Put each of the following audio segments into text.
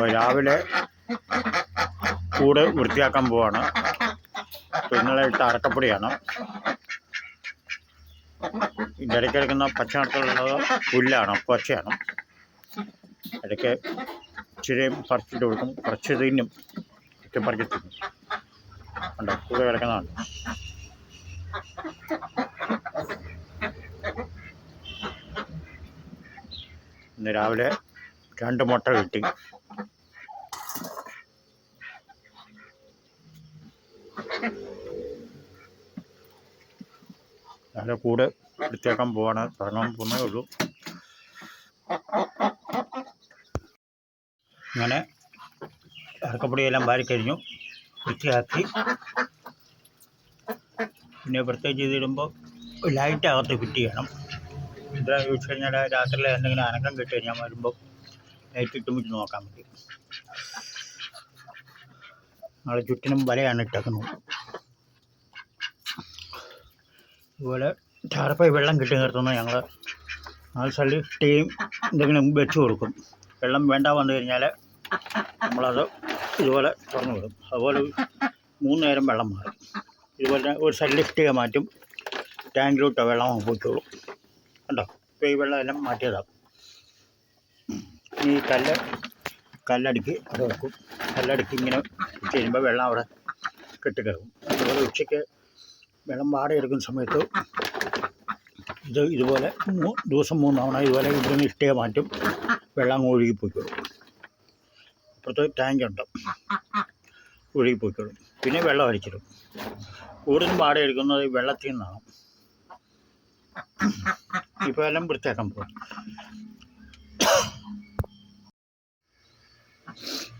അപ്പോൾ രാവിലെ കൂട് വൃത്തിയാക്കാൻ പോവാണ്. അപ്പോൾ ഇന്നലെ ഇട്ട അറക്കപ്പൊടിയാണ് ഇതിന്റെ ഇടയ്ക്ക് കിടക്കുന്ന പുല്ലാണ് പച്ചയാണ് ഇടയ്ക്ക് ഇച്ചിരി പറിച്ചിട്ട് കൊടുക്കും. കുറച്ച് തിന്നും ഒക്കെ പറിച്ച് തിന്നും കണ്ടോ? കൂടെ കിടക്കുന്നതാണ്. ഇന്ന് രാവിലെ രണ്ട് മുട്ട കിട്ടി. രാവിലെ കൂടെ വൃത്തിയാക്കാൻ പോവാണ്. തുടങ്ങാൻ പോകുന്നേ ഉള്ളൂ. അങ്ങനെ ഇറക്കപ്പൊടിയെല്ലാം വാരിക്കഴിഞ്ഞു വൃത്തിയാക്കി. പിന്നെ പ്രത്യേകിച്ച് ഇതിടുമ്പോൾ ലൈറ്റ് അകത്ത് ഫിറ്റ് ചെയ്യണം. എന്താ ചോദിച്ചു കഴിഞ്ഞാൽ രാത്രിയിൽ എന്തെങ്കിലും അനക്കം കിട്ടി കഴിഞ്ഞാൽ വരുമ്പോൾ ലൈറ്റ് ഇട്ടും വെച്ച് നോക്കാൻ പറ്റും. നാളെ ചുറ്റിനും വലയാണ് ഇട്ടേക്കുന്നത്. അതുപോലെ ചാറപ്പായി വെള്ളം കിട്ടി നിർത്തുന്ന ഞങ്ങൾ ആ സ്ഥലത്ത് ടീം എന്തെങ്കിലും വെച്ച് കൊടുക്കും. വെള്ളം വേണ്ട വന്നു കഴിഞ്ഞാൽ നമ്മളത് ഇതുപോലെ തുറന്നു വിടും. അതുപോലെ മൂന്ന് നേരം വെള്ളം മാറും. ഇതുപോലെ ഒരു സൈഡ് ലിഫ്റ്റ് ചെയ്യാൻ മാറ്റും. ടാങ്കിലോട്ട് വെള്ളം പോയിക്കോളും. കണ്ടോ? ഇപ്പോൾ ഈ വെള്ളം എല്ലാം മാറ്റിയതാണ് ഈ കല്ല് കല്ലടുക്കി അത് വെക്കും. കല്ലടുക്കി ഇങ്ങനെ ചെയ്യുമ്പോൾ വെള്ളം അവിടെ കെട്ടിക്കിടക്കും അതുപോലെ ഉച്ചയ്ക്ക് വെള്ളം വാടയെടുക്കുന്ന സമയത്ത് ഇത് ഇതുപോലെ ദിവസം മൂന്ന് തവണ ഇതുപോലെ നിന്ന് ഇഷ്ടേ മാറ്റും. വെള്ളം ഒഴുകി പോയിക്കോളും അപ്പുറത്ത് ടാങ്ക് ഉണ്ട്. ഒഴുകി പോയിക്കോളും പിന്നെ വെള്ളം അടിച്ചിടും കൂടുതലും ഈ വെള്ളത്തിൽ നിന്നാണ്. ഇപ്പോൾ എല്ലാം വൃത്തിയാക്കാൻ പോകും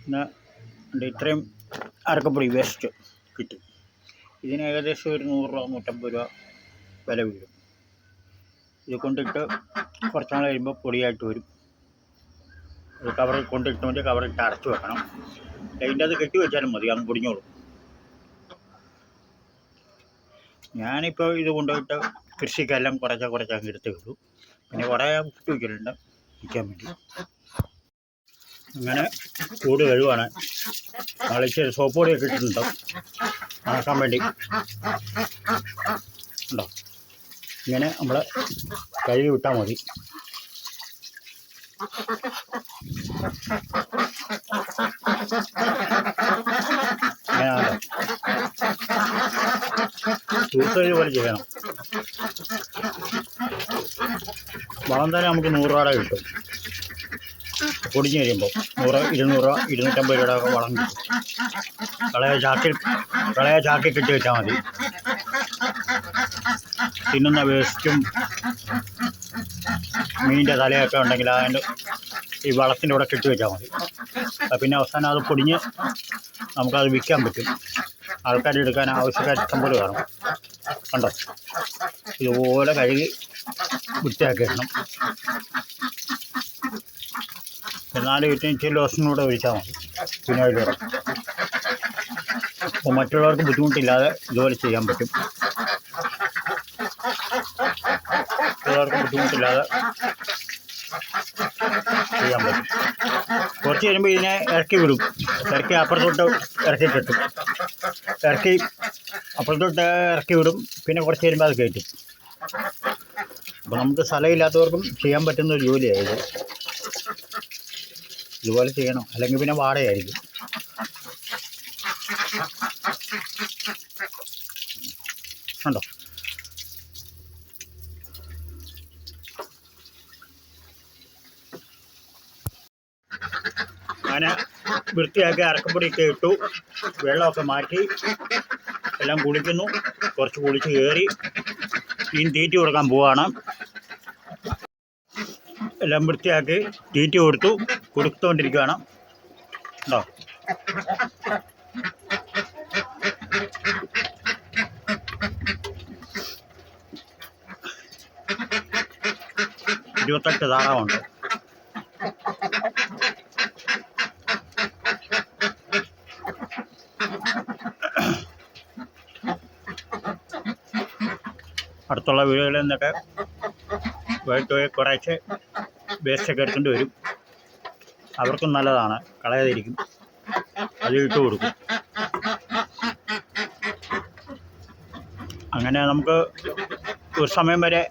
പിന്നെ ഇത്രയും അരക്കപ്പൊടി വേസ്റ്റ് കിട്ടി. ഇതിന് ഏകദേശം ഒരു നൂറ് രൂപ നൂറ്റമ്പത് രൂപ വില വീഴും. ഇത് കൊണ്ടിട്ട് കുറച്ച് നാൾ കഴിയുമ്പോൾ പൊടിയായിട്ട് വരും. ഒരു കവറിൽ കൊണ്ടിട്ട് മതി കവറിട്ട് അടച്ചു വെക്കണം. അതിന്റെ അത് കെട്ടി വെച്ചാലും മതി അങ്ങ് പൊടിഞ്ഞോളും. ഞാനിപ്പോൾ ഇത് കൊണ്ടുപോയിട്ട് കൃഷിക്കെല്ലാം കുറച്ച് കുറച്ച് അങ്ങ് എടുത്ത് വിടും പിന്നെ കുറേ കുട്ടി വയ്ക്കലുണ്ട് വിൽക്കാൻ വേണ്ടി. അങ്ങനെ കൂട് കഴിവാണ് നാളെ ഇച്ചിരി സോപ്പ് പൊടിയൊക്കെ ഇട്ടിട്ടുണ്ട്. ഉണക്കാൻ വേണ്ടി. ഉണ്ടോ ഇങ്ങനെ നമ്മൾ കഴുകി വിട്ടാൽ മതി. തൂക്കഴി പോലെ ചെയ്യണം. വളം തന്നെ നമുക്ക് നൂറ് രൂപയുടെ കിട്ടും. പൊടിഞ്ഞ് കഴിയുമ്പോൾ നൂറ് ഇരുന്നൂറ് രൂപ ഇരുന്നൂറ്റമ്പത് രൂപയുടെ വളം കിട്ടും. കളയ ചാക്കിൽ കളയ ചാക്കി കെട്ടി വെച്ചാൽ മതി. തിന്നുന്ന വേസ്റ്റും മീനിന്റെ തലയൊക്കെ ഉണ്ടെങ്കിൽ അതിന്റെ ഈ വളത്തിന്റെ കൂടെ കെട്ടി വെച്ചാൽ മതി. പിന്നെ അവസാനം അത് പൊടിഞ്ഞ് നമുക്കത് വിൽക്കാൻ പറ്റും. ആൾക്കാർ എടുക്കാൻ ആവശ്യക്കാർ ഇഷ്ടംപോലെ കാണും. കണ്ടോ? ഇതുപോലെ കഴുകി വൃത്തിയാക്കി ഇടണം. നാല് വിറ്റിന് ഇച്ചിരി ലോഷനും കൂടെ ഒഴിച്ചാൽ മതി. പിന്നെ അതിലിടാം അപ്പോൾ മറ്റുള്ളവർക്ക് ബുദ്ധിമുട്ടില്ലാതെ ജോലി ചെയ്യാൻ പറ്റും. മറ്റുള്ളവർക്ക് ബുദ്ധിമുട്ടില്ലാതെ ചെയ്യാൻ പറ്റും. കുറച്ച് കഴിയുമ്പോൾ ഇതിനെ ഇറക്കി വിടും. ഇറക്കി അപ്പുറത്തോട്ട് ഇറക്കി കെട്ടും ഇറക്കി അപ്പുറത്തോട്ട് ഇറക്കി വിടും. പിന്നെ കുറച്ച് കഴിയുമ്പോൾ അത് കയറ്റും. അപ്പോൾ നമുക്ക് സ്ഥലമില്ലാത്തവർക്കും ചെയ്യാൻ പറ്റുന്ന ഒരു ജോലിയായത് ഇതുപോലെ ചെയ്യണം. അല്ലെങ്കിൽ പിന്നെ വാടകയായിരിക്കും. അങ്ങനെ വൃത്തിയാക്കി അരക്കപ്പൊടിയൊക്കെ ഇട്ടു. വെള്ളമൊക്കെ മാറ്റി. എല്ലാം കുളിക്കുന്നു. കുറച്ച് കുളിച്ച് കയറി. മീൻ തീറ്റി കൊടുക്കാൻ പോവാണ്. എല്ലാം വൃത്തിയാക്കി തീറ്റി കൊടുത്തു. കൊടുത്തുകൊണ്ടിരിക്കുകയാണ് ഉണ്ടോ ഇരുപത്തെട്ട് താറാവുണ്ട് അടുത്തുള്ള വീടുകളിൽ നിന്നൊക്കെ വൈകിട്ട് പോയി കുറേശ്ശെ വേസ്റ്റൊക്കെ എടുക്കേണ്ടി വരും. അവർക്കും നല്ലതാണ്. കളയാതിരിക്കും. അത് ഇട്ട് കൊടുക്കും. അങ്ങനെ നമുക്ക് ഒരു സമയം വരെ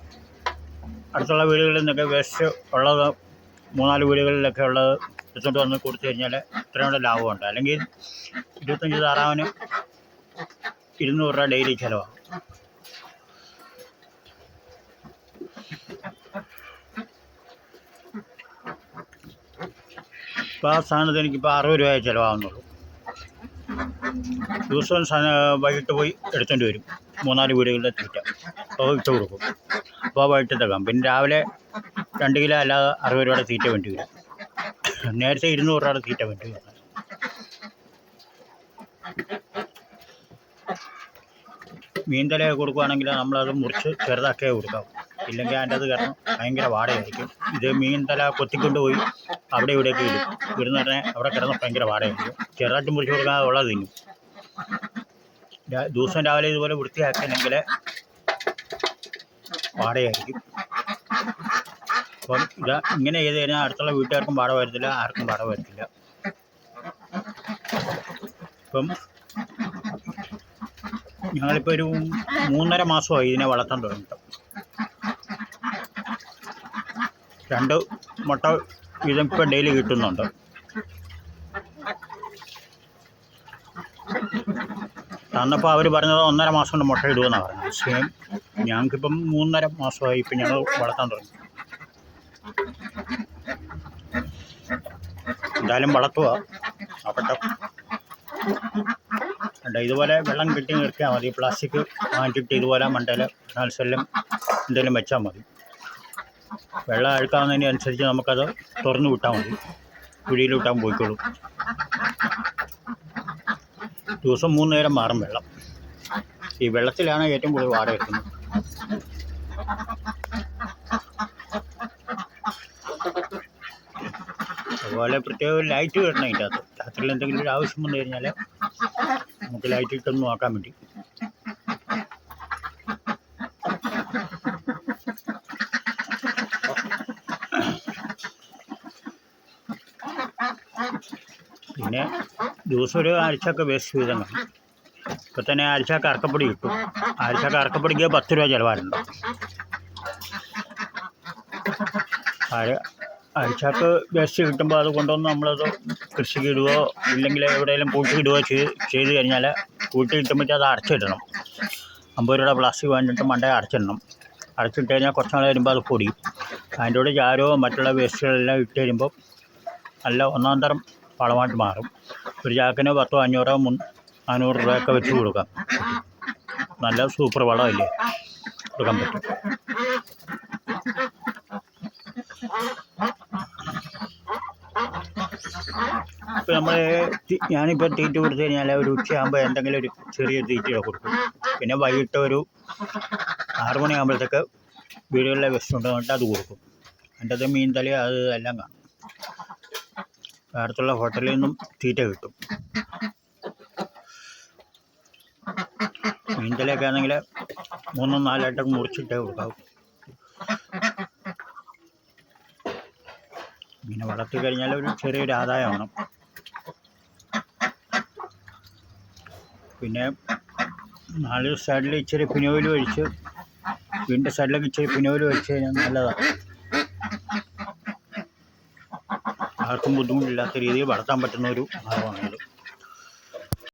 അടുത്തുള്ള വീടുകളിൽ നിന്നൊക്കെ വേസ്റ്റ് ഉള്ളത് മൂന്നാൽ വീടുകളിലൊക്കെ ഉള്ളത് എടുത്തുകൊണ്ട് വന്ന് കൊടുത്തു കഴിഞ്ഞാൽ ഇത്രയും കൂടെ ലാഭമുണ്ട്. അല്ലെങ്കിൽ ഇരുപത്തഞ്ച് താറാവിന് ഇരുന്നൂറ് രൂപ ഡെയിലി ചിലവാണ് ഇപ്പോൾ ആ സാധനത്തിന് എനിക്കിപ്പോൾ അറുപത് രൂപയെ ചിലവാകുന്നുള്ളൂ. ദിവസവും സാധനം വൈകിട്ട് പോയി എടുത്തുകൊണ്ട് വരും. മൂന്നാൽ വീടുകളിലെ തീറ്റ. അപ്പോൾ ഇട്ട് കൊടുക്കും. അപ്പോൾ വൈകിട്ടത്തേക്കാം പിന്നെ രാവിലെ രണ്ട് കിലോ അല്ലാതെ അറുപത് രൂപയുടെ തീറ്റ വേണ്ടി വരും. നേരത്തെ ഇരുന്നൂറ് രൂപയുടെ തീറ്റ വേണ്ടി വരും. മീൻതലയൊക്കെ കൊടുക്കുകയാണെങ്കിൽ നമ്മളത് മുറിച്ച് ചെറുതാക്കിയേ കൊടുക്കാം ഇല്ലെങ്കിൽ അതിന്റെ അത് കാരണം ഭയങ്കര വാടകയായിരിക്കും. ഇത് മീൻതല കൊത്തിക്കൊണ്ട് പോയി അവിടെ ഇവിടെയൊക്കെ ഇടും. ഇടുന്ന ഉടനെ അവിടെ കിടന്ന് ഭയങ്കര വാടകയായിരിക്കും. ചെറുതായിട്ട് മുറിച്ച് കൊടുക്കാതെ ഉള്ളത് തിന്നും. ദിവസം രാവിലെ ഇതുപോലെ വൃത്തിയാക്കണമെങ്കിൽ വാടകയായിരിക്കും. അപ്പം ഇത് ഇങ്ങനെ ചെയ്ത് കഴിഞ്ഞാൽ അടുത്തുള്ള വീട്ടുകാർക്കും പാടം വരത്തില്ല ആർക്കും പാടം വരത്തില്ല. ഇപ്പം ഞങ്ങളിപ്പോൾ ഒരു മൂന്നര മാസമായി ഇതിനെ വളർത്താൻ തുടങ്ങിയിട്ട്. രണ്ട് മുട്ട വീതം ഇപ്പം ഡെയിലി കിട്ടുന്നുണ്ട്. തന്നപ്പോൾ അവർ പറഞ്ഞത് ഒന്നര മാസം കൊണ്ട് മുട്ട ഇടുമെന്നാണ് പറഞ്ഞത്. സെയിം ഞങ്ങൾക്കിപ്പം മൂന്നര മാസമായി ഇപ്പം ഞങ്ങൾ വളർത്താൻ തുടങ്ങി. എന്തായാലും വളർത്തുക. അപ്പട്ട കണ്ട ഇതുപോലെ വെള്ളം കെട്ടി നിർത്തിയാൽ മതി. പ്ലാസ്റ്റിക് മാറ്റിയിട്ട് ഇതുപോലെ മണ്ടയിൽ നാൽസെല്ലും എന്തെങ്കിലും വെച്ചാൽ മതി. വെള്ളം അഴുക്കാവുന്നതിനനുസരിച്ച് നമുക്കത് തുറന്നു വിട്ടാൽ മതി. കുഴിയിൽ വിട്ടാൽ പോയിക്കോളും. ദിവസം മൂന്ന് നേരം മാറും വെള്ളം. ഈ വെള്ളത്തിലാണ് ഏറ്റവും കൂടുതൽ വാട വെക്കുന്നത് അതുപോലെ പ്രത്യേക ലൈറ്റ് കിട്ടണം അതിന്റെ അകത്ത്. രാത്രിയിൽ എന്തെങ്കിലും ഒരു ആവശ്യം വന്നു കഴിഞ്ഞാൽ നമുക്ക് ലൈറ്റ് ഇട്ടൊന്ന് നോക്കാൻ വേണ്ടി. പിന്നെ ജ്യൂസ് ഒരു ആഴ്ചയൊക്കെ വേസ്റ്റ് കാണും ഇപ്പം തന്നെ ആഴ്ചക്ക് അറക്കപ്പൊടി കിട്ടും. ആഴ്ചക്ക് അറക്കപ്പൊടിക്ക് പത്ത് രൂപ ചിലവാറുണ്ട് ആഴ- ആഴ്ചക്ക് വേസ്റ്റ് കിട്ടുമ്പോൾ അത് കൊണ്ടുവന്ന് നമ്മളത് കൃഷിക്ക് ഇടുകയോ ഇല്ലെങ്കിൽ എവിടെയെങ്കിലും കൂട്ടിയിടുകയോ ചെയ്ത് ചെയ്ത് കഴിഞ്ഞാൽ കൂട്ടി കിട്ടുമ്പോഴത്തേക്ക് അത് അടച്ചിടണം. അമ്പത് രൂപയുടെ പ്ലാസ്റ്റിക് വേണ്ടിട്ട് മണ്ടയെ അടച്ചിടണം. അടച്ചിട്ട് കഴിഞ്ഞാൽ കുറച്ച് നാൾ വരുമ്പോൾ അത് പൊടിയും. അതിന്റെ കൂടെ ചാരവും മറ്റുള്ള വേസ്റ്റുകളെല്ലാം ഇട്ട് കഴിയുമ്പോൾ നല്ല ഒന്നാം തരം വളമായിട്ട് മാറും. ഒരു ചാക്കിന് പത്തോ അഞ്ഞൂറോ മുൻ നാനൂറ് രൂപയൊക്കെ വെച്ച് കൊടുക്കാം. നല്ല സൂപ്പർ വളമല്ലേ? കൊടുക്കാൻ പറ്റും. ഇപ്പം നമ്മൾ ഞാനിപ്പോൾ തീറ്റ കൊടുത്തു കഴിഞ്ഞാൽ ഒരു ഉച്ചയാകുമ്പോൾ എന്തെങ്കിലും ഒരു ചെറിയ തീറ്റയൊക്കെ കൊടുക്കും. പിന്നെ വൈകിട്ട് ഒരു ആറുമണിയാകുമ്പോഴത്തേക്ക് വീടുകളിലെ വെസ്റ്റ് ഉണ്ട് എന്നിട്ട് അത് കൊടുക്കും. എന്റെ അത് മീൻ തലി അത് എല്ലാം കാണും. അടുത്തുള്ള ഹോട്ടലിൽ നിന്നും തീറ്റ കിട്ടും. മീൻ തലയൊക്കെ ആണെങ്കിൽ മൂന്നും നാലായിട്ടൊക്കെ മുറിച്ചിട്ടേ കൊടുക്കാവും. ഇങ്ങനെ വളർത്തി കഴിഞ്ഞാൽ ഒരു ചെറിയൊരു ആദായമാണ്. പിന്നെ നാല് സൈഡിൽ ഇച്ചിരി പിനോയിൽ ഒഴിച്ച് വീണ്ടും സൈഡിലൊക്കെ ഇച്ചിരി പിനോയിൽ ഒഴിച്ച് കഴിഞ്ഞാൽ നല്ലതാണ് ആർക്കും ബുദ്ധിമുട്ടില്ലാത്ത രീതിയിൽ വളർത്താൻ പറ്റുന്ന ഒരു മാർഗമാണിത്